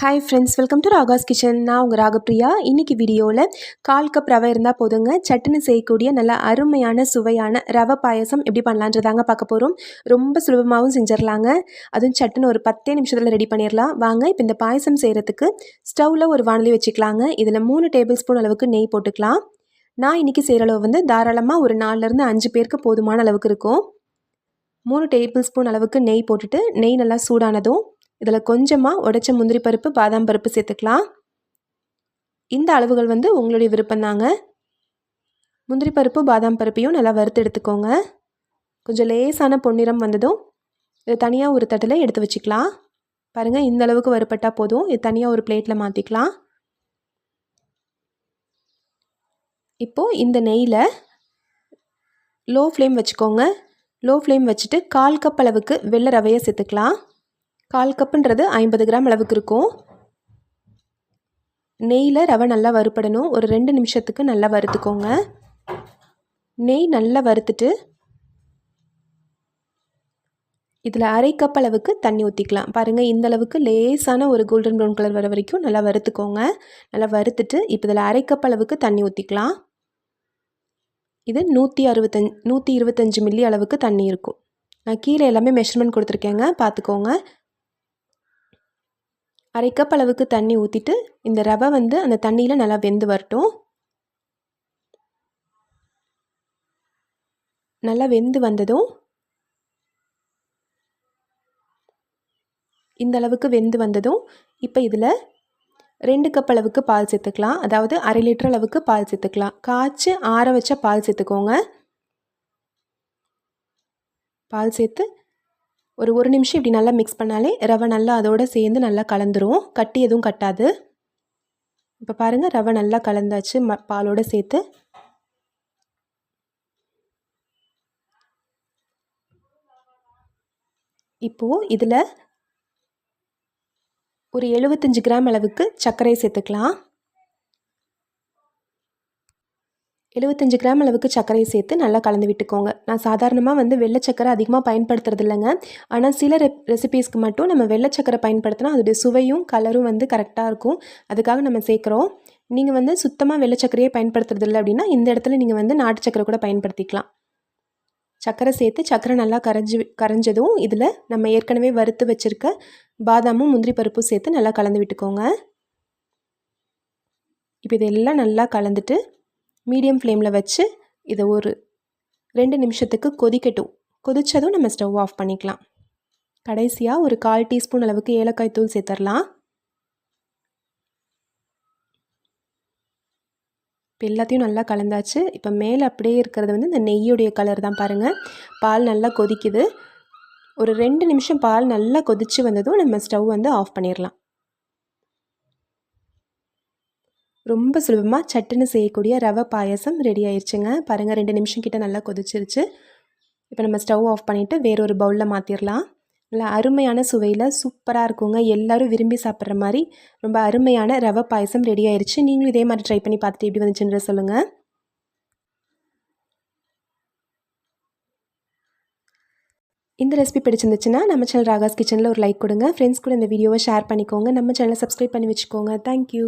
Hi friends welcome to Ragas kitchen நான் உங்கள் ராகப்பிரியா. இன்றைக்கி வீடியோவில் கால் கப் ரவை இருந்தால் போதுங்க. சட்டுன்னு செய்யக்கூடிய நல்ல அருமையான சுவையான ரவை பாயசம் எப்படி பண்ணலான்றதாங்க பார்க்க போகிறோம் ரொம்ப சுலபமாகவும் செஞ்சிடலாங்க அதுவும் சட்டுன்னு ஒரு பத்தே நிமிஷத்தில் ரெடி பண்ணிடலாம் வாங்க இப்போ இந்த பாயசம் செய்கிறதுக்கு ஸ்டவ்வில் ஒரு வானொலி வச்சுக்கலாங்க. இதில் மூணு டேபிள் ஸ்பூன் அளவுக்கு நெய் போட்டுக்கலாம். நான் இன்றைக்கி செய்கிற அளவு வந்து தாராளமாக ஒரு நாலுலேருந்து அஞ்சு பேருக்கு போதுமான அளவுக்கு இருக்கும். மூணு டேபிள் ஸ்பூன் அளவுக்கு நெய் போட்டுட்டு நெய் நல்லா சூடானதும் இதில் கொஞ்சமாக உடைச்ச முந்திரி பருப்பு பாதாம் பருப்பு சேர்த்துக்கலாம். இந்த அளவுகள் வந்து உங்களுடைய விருப்பம்தாங்க முந்திரி பருப்பு பாதாம் பருப்பையும் நல்லா வறுத்து எடுத்துக்கோங்க. கொஞ்சம் லேசான பொன்னிறம் வந்ததும் இது தனியாக ஒரு தட்டில் எடுத்து வச்சுக்கலாம். பாருங்கள் இந்த அளவுக்கு வறுப்பட்டால் போதும். இது தனியாக ஒரு பிளேட்டில் மாற்றிக்கலாம் இப்போது இந்த நெய்யில் லோ ஃப்ளேம் வச்சுக்கோங்க. லோ ஃப்ளேம் வச்சுட்டு கால் கப் அளவுக்கு வெள்ளை ரவையை சேர்த்துக்கலாம். கால் கப்புன்றது ஐம்பது கிராம் அளவுக்கு இருக்கும். நெய்யில் ரவை நல்லா வறுப்படணும் ஒரு ரெண்டு நிமிஷத்துக்கு நல்லா வறுத்துக்கோங்க. நெய் நல்லா வறுத்துட்டு இதில் அரை கப் அளவுக்கு தண்ணி ஊற்றிக்கலாம் பாருங்கள் இந்த அளவுக்கு லேசான ஒரு கோல்டன் ப்ரௌன் கலர் வர வரைக்கும் நல்லா வறுத்துக்கோங்க. நல்லா வறுத்துட்டு இப்போ இதில் அரை கப் அளவுக்கு தண்ணி ஊற்றிக்கலாம் இது நூற்றி அறுபத்தஞ்சு நூற்றி இருபத்தஞ்சி மில்லி அளவுக்கு தண்ணி இருக்கும். நான் கீழே எல்லாமே மெஷர்மெண்ட் கொடுத்துருக்கேங்க. பார்த்துக்கோங்க அரை கப் அளவுக்கு தண்ணி ஊற்றிட்டு இந்த ரவை வந்து அந்த தண்ணியில் நல்லா வெந்து வரட்டும். நல்லா வெந்து வந்ததும் இந்த அளவுக்கு வெந்து வந்ததும் இப்போ இதில் ரெண்டு கப் அளவுக்கு பால் சேர்த்துக்கலாம். அதாவது அரை லிட்டர் அளவுக்கு பால் சேர்த்துக்கலாம். காய்ச்சி ஆற வச்ச பால் சேர்த்துக்கோங்க. பால் சேர்த்து ஒரு ஒரு நிமிஷம் இப்படி நல்லா மிக்ஸ் பண்ணாலே ரவை நல்லா அதோடு சேர்ந்து நல்லா கலந்துரும். கட்டி எதுவும் கட்டாது. இப்போ பாருங்கள் ரவை நல்லா கலந்தாச்சு ம பாலோடு சேர்த்து. இப்போது இதில் ஒரு எழுபத்தஞ்சி கிராம் அளவுக்கு சர்க்கரை சேர்த்துக்கலாம். எழுபத்தஞ்சு கிராம் அளவுக்கு சர்க்கரையை சேர்த்து நல்லா கலந்து விட்டுக்கோங்க. நான் சாதாரணமாக வந்து வெள்ளை சக்கரை அதிகமாக பயன்படுத்துறது இல்லைங்க. ஆனால் சில ரெ ரெசிபீஸ்க்கு மட்டும் நம்ம வெள்ளை சக்கரை பயன்படுத்தினா அதோடைய சுவையும் கலரும் வந்து கரெக்டாக இருக்கும். அதுக்காக நம்ம சேர்க்குறோம். நீங்கள் வந்து சுத்தமாக வெள்ளை சக்கரையே பயன்படுத்துறது இல்லை அப்படின்னா இந்த இடத்துல நீங்கள் வந்து நாட்டு சக்கரை கூட பயன்படுத்திக்கலாம். சக்கரை சேர்த்து சக்கரை நல்லா கரைஞ்சி கரைஞ்சதும் இதில் நம்ம ஏற்கனவே வறுத்து வச்சுருக்க பாதாமும் முந்திரி பருப்பும் சேர்த்து நல்லா கலந்து விட்டுக்கோங்க. இப்போ இதெல்லாம் நல்லா கலந்துட்டு மீடியம் ஃப்ளேமில் வச்சு இதை ஒரு ரெண்டு நிமிஷத்துக்கு கொதிக்கட்டும். கொதித்ததும் நம்ம ஸ்டவ் ஆஃப் பண்ணிக்கலாம். கடைசியாக ஒரு கால் டீஸ்பூன் அளவுக்கு ஏலக்காய் தூள் சேர்த்துடலாம். இப்போ எல்லாத்தையும் நல்லா கலந்தாச்சு. இப்போ மேலே அப்படியே இருக்கிறது வந்து இந்த நெய்யுடைய கலர் தான் பாருங்கள் பால் நல்லா கொதிக்குது. ஒரு ரெண்டு நிமிஷம் பால் நல்லா கொதித்து வந்ததும் நம்ம ஸ்டவ் வந்து ஆஃப் பண்ணிடலாம். ரொம்ப சுலபமாக சட்டுன்னு செய்யக்கூடிய ரவை பாயசம் ரெடி ஆயிடுச்சுங்க பாருங்கள் ரெண்டு நிமிஷம் கிட்ட நல்லா கொதிச்சிருச்சு. இப்போ நம்ம ஸ்டவ் ஆஃப் பண்ணிவிட்டு வேறொரு பவுலில் மாற்றிடலாம் நல்லா அருமையான சுவையில் சூப்பராக இருக்குங்க. எல்லோரும் விரும்பி சாப்பிட்ற மாதிரி ரொம்ப அருமையான ரவை பாயசம் ரெடி ஆயிடுச்சு நீங்களும் இதே மாதிரி ட்ரை பண்ணி பார்த்துட்டு எப்படி வந்துச்சுன்ற சொல்லுங்கள் இந்த ரெசிபி பிடிச்சிருந்துச்சுன்னா நம்ம சேனல் ராகாஸ் கிச்சனில் ஒரு லைக் கொடுங்க. ஃப்ரெண்ட்ஸ் கூட இந்த வீடியோவை ஷேர் பண்ணிக்கோங்க. நம்ம சேனலை சப்ஸ்கிரைப் பண்ணி வச்சுக்கோங்க. தேங்க்யூ